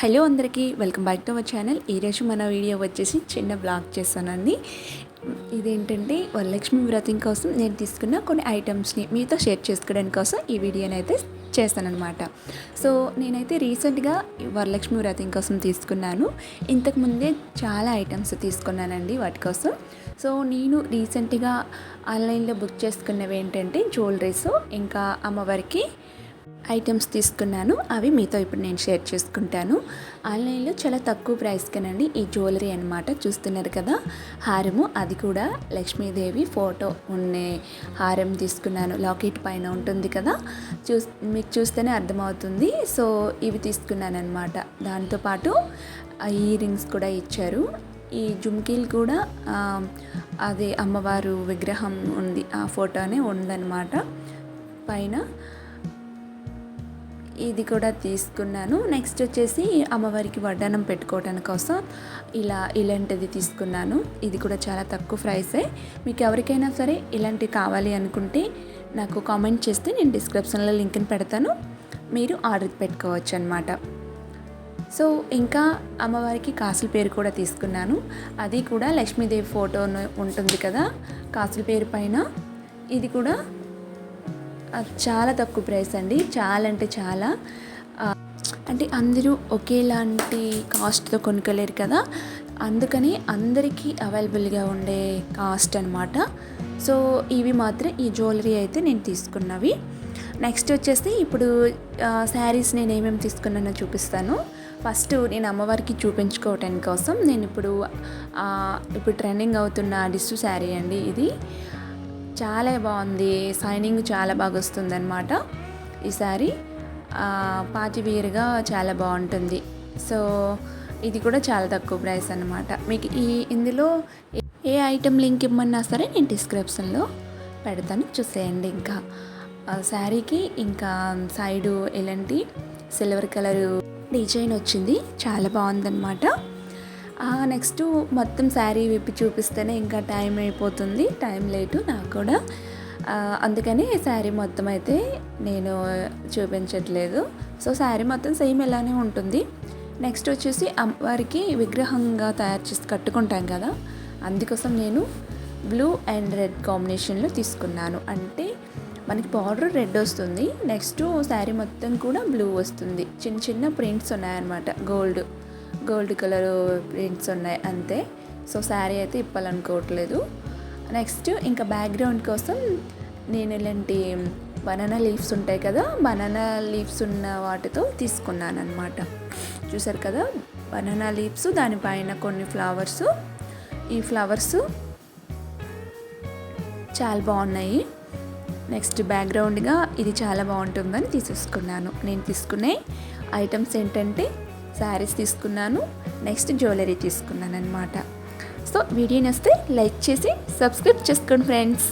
Hello అందరికీ welcome back to our channel. ఈరోజు మన వీడియో వచ్చేసి చిన్న బ్లాగ్ చేస్తానండి ఇదేంటంటే వరలక్ష్మి వ్రతం కోసం నేను తీసుకున్న కొన్ని ఐటమ్స్ని మీతో షేర్ చేసుకోవడానికి కోసం ఈ వీడియోని అయితే చేస్తానన్నమాట. సో నేనైతే రీసెంట్గా వరలక్ష్మి వ్రతం కోసం తీసుకున్నాను. ఇంతకుముందే చాలా ఐటమ్స్ తీసుకున్నానండి వాటి కోసం. సో నేను రీసెంట్గా ఆన్లైన్లో బుక్ చేసుకున్నవి ఏంటంటే జ్యువెలరీస్ ఇంకా అమ్మవారికి ఐటమ్స్ తీసుకున్నాను. అవి మీతో ఇప్పుడు నేను షేర్ చేసుకుంటాను. ఆన్లైన్లో చాలా తక్కువ ప్రైస్కేనండి ఈ జ్యువెలరీ అనమాట చూస్తున్నారు కదా. హారము అది కూడా లక్ష్మీదేవి ఫోటో ఉండే హారం తీసుకున్నాను. లాకెట్ పైన ఉంటుంది కదా. చూ మీకు చూస్తేనే అర్థమవుతుంది. సో ఇవి తీసుకున్నాను అనమాట దాంతోపాటు ఇయర్ రింగ్స్ కూడా ఇచ్చారు. ఈ జుమ్కీలు కూడా అదే అమ్మవారు విగ్రహం ఉంది. ఆ ఫోటోనే ఉందన్నమాట. పైన ఇది కూడా తీసుకున్నాను. నెక్స్ట్ వచ్చేసి అమ్మవారికి వడ్డానం పెట్టుకోవడానికి కోసం ఇలా ఇలాంటిది తీసుకున్నాను. ఇది కూడా చాలా తక్కువ ప్రైసే మీకు ఎవరికైనా సరే ఇలాంటివి కావాలి అనుకుంటే నాకు కామెంట్ చేస్తే నేను డిస్క్రిప్షన్లో లింక్ని పెడతాను. మీరు ఆర్డర్ పెట్టుకోవచ్చు అనమాట సో ఇంకా అమ్మవారికి కాసుల పేరు కూడా తీసుకున్నాను. అది కూడా లక్ష్మీదేవి ఫోటో ఉంటుంది కదా కాసుల పేరు పైన. ఇది కూడా చాలా తక్కువ ప్రైస్ అండి. చాలా అంటే చాలా. అంటే అందరూ ఒకేలాంటి కాస్ట్తో కొనుక్కోలేరు కదా. అందుకని అందరికీ అవైలబుల్గా ఉండే కాస్ట్ అనమాట సో ఇవి మాత్రం ఈ జ్యువెలరీ అయితే నేను తీసుకున్నవి. నెక్స్ట్ వచ్చేసి ఇప్పుడు శారీస్ నేను ఏమేమి తీసుకున్నానో చూపిస్తాను. ఫస్ట్ నేను అమ్మవారికి చూపించుకోవటానికి కోసం నేను ఇప్పుడు ఇప్పుడు ట్రెండింగ్ అవుతున్న డిస్సు శారీ అండి ఇది. చాలా బాగుంది. సైనింగ్ చాలా బాగా వస్తుంది అనమాట ఈ శారీ పార్టీ చాలా బాగుంటుంది. సో ఇది కూడా చాలా తక్కువ ప్రైస్ అనమాట మీకు ఈ ఇందులో ఏ ఐటెం లింక్ ఇమ్మన్నా సరే నేను డిస్క్రిప్షన్లో పెడతాను. చూసేయండి ఇంకా. శారీకి ఇంకా సైడు ఎలాంటి సిల్వర్ కలరు డిజైన్ వచ్చింది. చాలా బాగుందన్నమాట. నెక్స్ట్ మొత్తం శారీ విప్పి చూపిస్తేనే ఇంకా టైం అయిపోతుంది. టైం లేటు నాకు కూడా. అందుకని శారీ మొత్తం అయితే నేను చూపించట్లేదు. సో శారీ మొత్తం సేమ్ ఇలానే ఉంటుంది. నెక్స్ట్ వచ్చేసి అమ్మవారికి విగ్రహంగా తయారు చేసి కట్టుకుంటాం కదా. అందుకోసం నేను బ్లూ అండ్ రెడ్ కాంబినేషన్లో తీసుకున్నాను. అంటే మనకి బార్డర్ రెడ్ వస్తుంది. నెక్స్ట్ శారీ మొత్తం కూడా బ్లూ వస్తుంది. చిన్న చిన్న ప్రింట్స్ ఉన్నాయన్నమాట. గోల్డ్. గోల్డ్ కలర్ ప్రింట్స్ ఉన్నాయి అంతే. సో శారీ అయితే ఇప్పాలనుకోవట్లేదు. నెక్స్ట్ ఇంకా బ్యాక్గ్రౌండ్ కోసం నేను ఇలాంటి బనానా లీవ్స్ ఉంటాయి కదా బనానా లీవ్స్ ఉన్న వాటితో తీసుకున్నాను అనమాట చూసారు కదా బనానా లీవ్స్ దానిపైన కొన్ని ఫ్లవర్స్. ఈ ఫ్లవర్స్ చాలా బాగున్నాయి. నెక్స్ట్ బ్యాక్గ్రౌండ్గా ఇది చాలా బాగుంటుందని తీసేసుకున్నాను. నేను తీసుకునే ఐటమ్స్ ఏంటంటే శారీస్ తీసుకున్నాను నెక్స్ట్ జ్యువెలరీ తీసుకున్నాను అనమాట సో వీడియో వస్తే లైక్ చేసి సబ్స్క్రైబ్ చేసుకోండి ఫ్రెండ్స్.